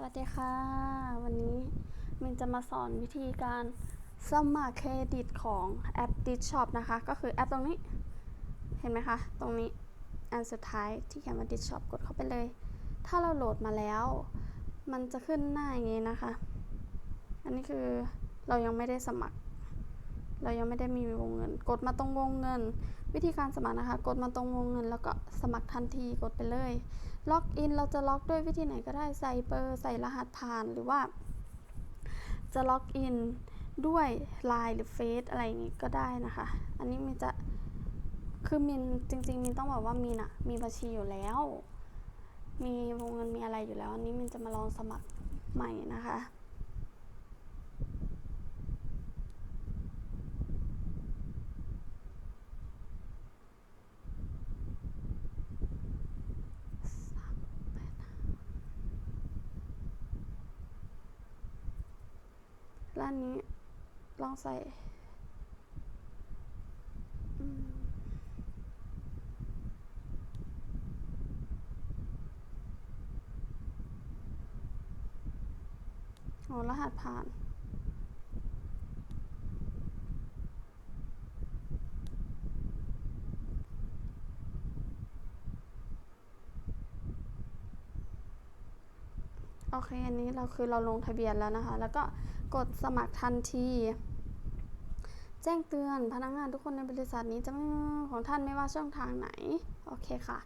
สวัสดีค่ะ วันนี้มินจะมาสอนวิธีการสมัครเครดิตของแอป d i ช็อปนะคะ ก็คือแอปตรงนี้ เห็นไหมคะ ตรงนี้อันสุดท้ายที่เขียนว่า d i ช็อปกดเข้าไปเลย ถ้าเราโหลดมาแล้ว มันจะขึ้นหน้าอย่างนี้นะคะ อันนี้คือเรายังไม่ได้สมัคร เรายังไม่ได้มีวงเงิน กดมาตรงวงเงิน วิธีการสมัครนะคะ กดมาตรงวงเงิน แล้วก็สมัครทันทีกดไปเลย ล็อกอินเราจะล็อกด้วยวิธีไหนก็ได้ใส่เบอร์ใส่รหัสผ่านหรือว่า จะล็อกอินด้วย Line หรือเฟซอะไรอย่างงี้ก็ได้นะคะ อันนี้มินจะคือมินจริงๆมินต้องบอกว่ามินอะมีบัญชีอยู่แล้ว มีวงเงินมีอะไรอยู่แล้ว อันนี้มินจะมาลองสมัครใหม่นะคะ ร้านนี้ ลองใส่อืมโอ้รหัสผ่าน เคอันนี้เราคือเราลงทะเบียนแล้วนะคะ แล้วก็กดสมัครทันที แจ้งเตือนพนักงานทุกคนในบริษัทนี้จะไม่ของท่านไม่ว่าช่องทางไหน โอเคค่ะ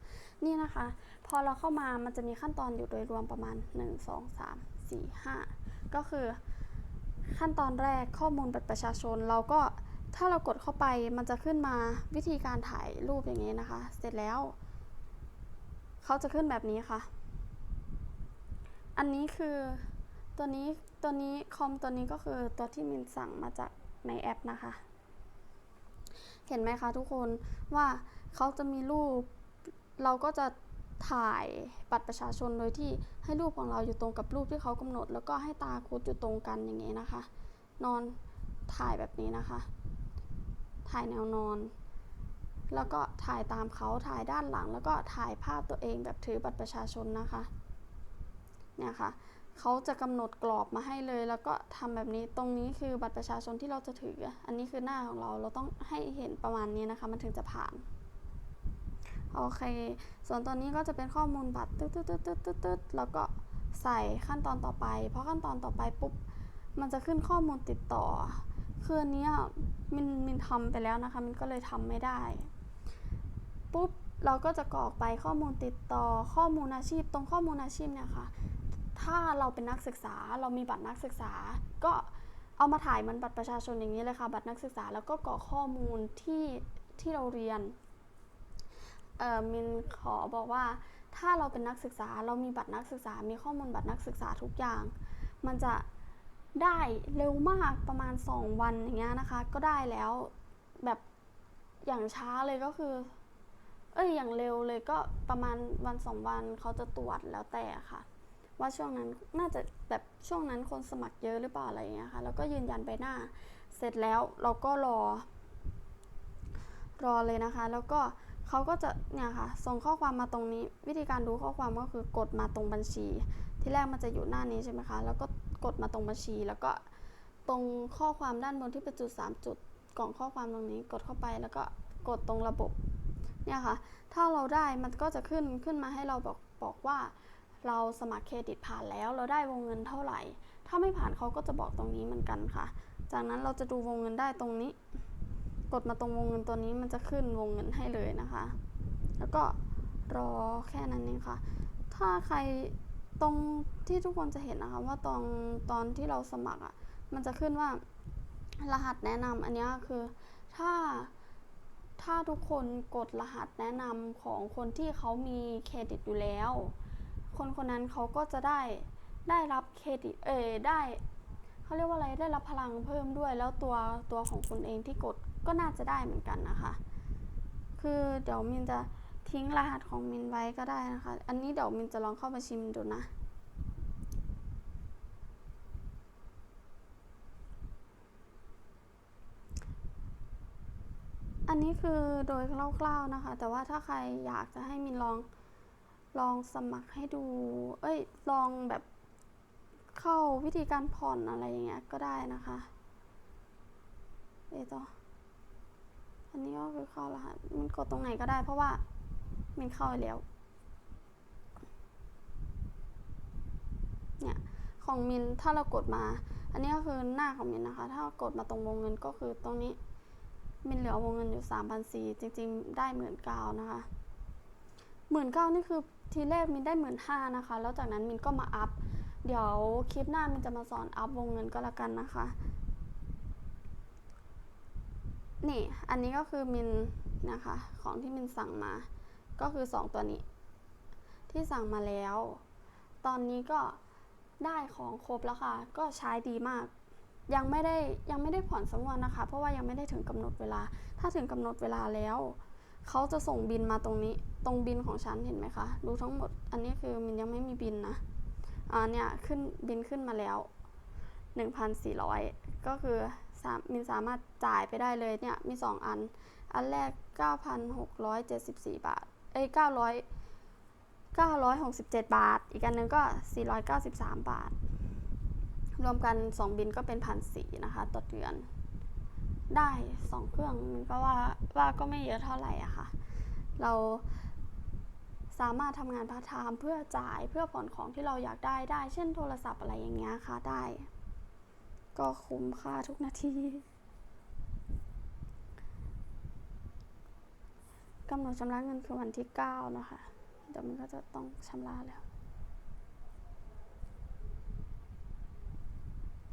นี่นะคะ พอเราเข้ามามันจะมีขั้นตอนอยู่โดยรวมประมาณ 1 2 3 4 5 ก็คือขั้นตอนแรกข้อมูลบัตรประชาชนเราก็ถ้าเรากดเข้าไปมันจะขึ้นมาวิธีการถ่ายรูปอย่างนี้นะคะ เสร็จแล้ว เขาจะขึ้นแบบนี้ค่ะ อันนี้คือตัวนี้ตัวนี้คอมตัวนี้ก็คือตัวที่มินสั่งมาจากในแอปนะคะ เห็นไหมคะทุกคนว่าเขาจะมีรูป เราก็จะถ่ายบัตรประชาชนโดยที่ให้รูปของเราอยู่ตรงกับรูปที่เขากำหนด แล้วก็ให้ตาคุดอยู่ตรงกันอย่างนี้นะคะ นอนถ่ายแบบนี้นะคะ ถ่ายแนวนอน แล้วก็ถ่ายตามเขาถ่ายด้านหลัง แล้วก็ถ่ายภาพตัวเองแบบถือบัตรประชาชนนะคะ เนี่ยค่ะเขาจะกำหนดกรอบมาให้เลย แล้วก็ทำแบบนี้ตรงนี้คือบัตรประชาชนที่เราจะถือ อันนี้คือหน้าของเราเราต้องให้เห็นประมาณนี้นะคะ มันถึงจะผ่านโอเค ส่วนตัวนี้ก็จะเป็นข้อมูลบัตรตึ๊ดตึ๊ดตึ๊ดตึ๊ดตึ๊ดตึ๊ดแล้วก็ใส่ขั้นตอนต่อไป เพราะขั้นตอนต่อไปปุ๊บ มันจะขึ้นข้อมูลติดต่อ คืออันนี้มินมินทำไปแล้วนะคะ มินก็เลยทำไม่ได้ ปุ๊บ เราก็จะกรอกไปข้อมูลติดต่อ ข้อมูลอาชีพ ตรงข้อมูลอาชีพเนี่ยค่ะ ถ้าเราเป็นนักศึกษาเรามีบัตรนักศึกษา ก็เอามาถ่ายมันบัตรประชาชนอย่างนี้เลยค่ะ บัตรนักศึกษาแล้วก็กรอกข้อมูลที่ที่เราเรียนเออมินขอบอกว่าถ้าเราเป็นนักศึกษาเรามีบัตรนักศึกษา มีข้อมูลบัตรนักศึกษาทุกอย่าง มันจะได้เร็วมากประมาณ 2 วันอย่างเงี้ยนะคะ ก็ได้แล้วแบบอย่างช้าเลยก็คือ เอ้ยอย่างเร็วเลยก็ประมาณวันสองวันเขาจะตรวจแล้วแต่ค่ะ ว่าช่วงนั้นน่าจะแบบช่วงนั้นคนสมัครเยอะหรือเปล่าอะไรอย่างเงี้ยค่ะแล้วก็ยืนยันใบหน้า เสร็จแล้วเราก็รอ รอเลยนะคะ แล้วก็เขาก็จะเนี่ยค่ะ ส่งข้อความมาตรงนี้ วิธีการดูข้อความก็คือกดมาตรงบัญชี ที่แรกมันจะอยู่หน้านี้ใช่ไหมคะแล้วก็กดมาตรงบัญชี แล้วก็ตรงข้อความด้านบนที่เป็นจุด 3 จุดกล่องข้อความตรงนี้กดเข้าไปแล้วก็กดตรงระบบเนี่ยค่ะ ถ้าเราได้มันก็จะขึ้นขึ้นมาให้เราบอกบอกว่า เราสมัครเครดิตผ่านแล้วเราได้วงเงินเท่าไหร่ ถ้าไม่ผ่านเขาก็จะบอกตรงนี้เหมือนกันค่ะ จากนั้นเราจะดูวงเงินได้ตรงนี้ กดมาตรงวงเงินตัวนี้มันจะขึ้นวงเงินให้เลยนะคะ แล้วก็รอแค่นั้นเองค่ะ ถ้าใครตรงที่ทุกคนจะเห็นนะคะว่าตอนตอนที่เราสมัครอะมันจะขึ้นว่ารหัสแนะนำอันนี้คือถ้าถ้าทุกคนกดรหัสแนะนำของคนที่เขามีเครดิตอยู่แล้ว คนคนนั้นเขาก็จะได้ได้รับเครดิตเอยได้เขาเรียกว่าอะไรได้รับพลังเพิ่มด้วย แล้วตัวตัวของคุณเองที่กดก็น่าจะได้เหมือนกันนะคะ คือเดี๋ยวมินจะทิ้งรหัสของมินไว้ก็ได้นะคะ อันนี้เดี๋ยวมินจะลองเข้ามาชิมดูนะอันนี้คือโดยคร่าวๆนะคะ แต่ว่าถ้าใครอยากจะให้มินลอง ลองสมัครให้ดู เอ้ย ลองแบบเข้าวิธีการผ่อนอะไรอย่างเงี้ยก็ได้นะคะ เอต่ออันนี้ก็คือเข้ารหัสมันกดตรงไหนก็ได้เพราะว่ามันเข้าไปแล้ว เนี่ย ของมินถ้าเรากดมา อันนี้ก็คือหน้าของมินนะคะ ถ้ากดมาตรงวงเงินก็คือตรงนี้มินเหลือวงเงินอยู่สามพันสี่จริง ๆ ได้หมื่นเก้านะคะ หมื่นเก้านี่คือทีแรกมินได้หมื่นห้านะคะ แล้วจากนั้นมินก็มาอัพ เดี๋ยวคลิปหน้ามินจะมาสอนอัพวงเงินก็แล้วกันนะคะ นี่ อันนี้ก็คือมินนะคะ ของที่มินสั่งมา ก็คือสองตัวนี้ ที่สั่งมาแล้ว ตอนนี้ก็ได้ของครบแล้วค่ะ ก็ใช้ดีมาก ยังไม่ได้ยังไม่ได้ผ่อนสักวันนะคะ เพราะว่ายังไม่ได้ถึงกำหนดเวลา ถ้าถึงกำหนดเวลาแล้ว เขาจะส่งบินมาตรงนี้ ตรงบินของฉันเห็นไหมคะ ดูทั้งหมด อันนี้คือมันยังไม่มีบินนะ อ่าเนี่ยขึ้นบินขึ้นมาแล้ว 1,400 ก็คือสามมินสามารถจ่ายไปได้เลยเนี่ยมี 2 อัน อันแรก 9,674 บาท เอ้ย900 967 บาท อีกอันหนึงก็ 493 บาท รวมกัน 2 บินก็เป็นพันสีนะคะต่อเดือน ได้2เครื่องมันก็ว่าว่าก็ไม่เยอะเท่าไหร่อะค่ะ เราสามารถทำงานพาร์ทไทม์เพื่อจ่ายเพื่อผ่อนของที่เราอยากได้ได้ เช่นโทรศัพท์อะไรอย่างเงี้ยค่ะได้ ก็คุ้มค่าทุกนาทีกำหนดชำระเงินคือวันที่ 9 นะคะ เดี๋ยวมันก็จะต้องชำระแล้ว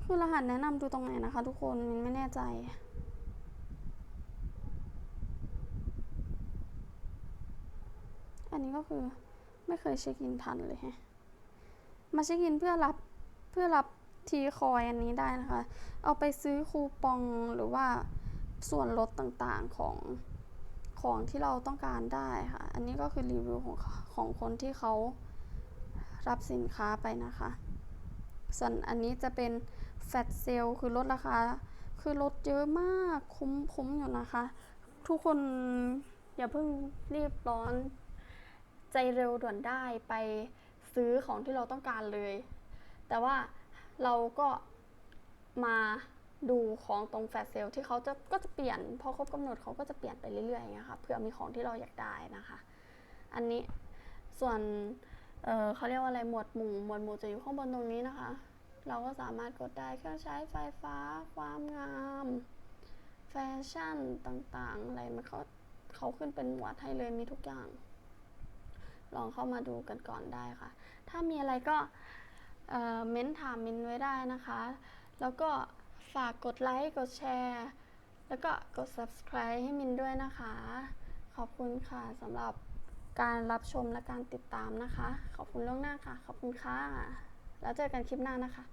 คือรหัสแนะนำดูตรงไหนนะคะทุกคนมินไม่แน่ใจ อั นี้ก็คือไม่เคยเช็คอินทันเลยฮะมาเช็คอินเพื่อรับเพื่อรับทีคอยอันนี้ได้นะคะ เอาไปซื้อคูปองหรือว่าส่วนลดต่างๆของของที่เราต้องการได้ค่ะ อันนี้ก็คือรีวิวของของคนที่เขารับสินค้าไปนะคะ ส่วนอันนี้จะเป็นแฟตเซลคือลดราคา คือลดเยอะมากคุ้มคุ้มอยู่นะคะ ทุกคนอย่าเพิ่งรีบร้อน ใจเร็วด่วนได้ไปซื้อของที่เราต้องการเลย แต่ว่าเราก็มาดูของตรงแฟลชเซลที่เขาจะก็จะเปลี่ยนพอครบกำหนดเขาก็จะเปลี่ยนไปเรื่อยๆอย่างเงี้ยค่ะเผื่อมีของที่เราอยากได้นะคะ อันนี้ส่วนเเขาเรียกว่าอะไรหมวดหมู่หมวดหมู่จะอยู่ข้างบนตรงนี้นะคะ เราก็สามารถกดได้เครื่องใช้ไฟฟ้า ความงาม แฟชั่นต่างๆ อะไรมันเขาเขาขึ้นเป็นหมวดให้เลยมีทุกอย่าง ลองเข้ามาดูกันก่อนได้ค่ะ ถ้ามีอะไรก็เเม้นถามมินไว้ได้นะคะ แล้วก็ฝากกดไลค์ กดแชร์ แล้วก็กด subscribe ให้มินด้วยนะคะ ขอบคุณค่ะสำหรับการรับชมและการติดตามนะคะ ขอบคุณล่วงหน้าค่ะ ขอบคุณค่ะ แล้วเจอกันคลิปหน้านะคะ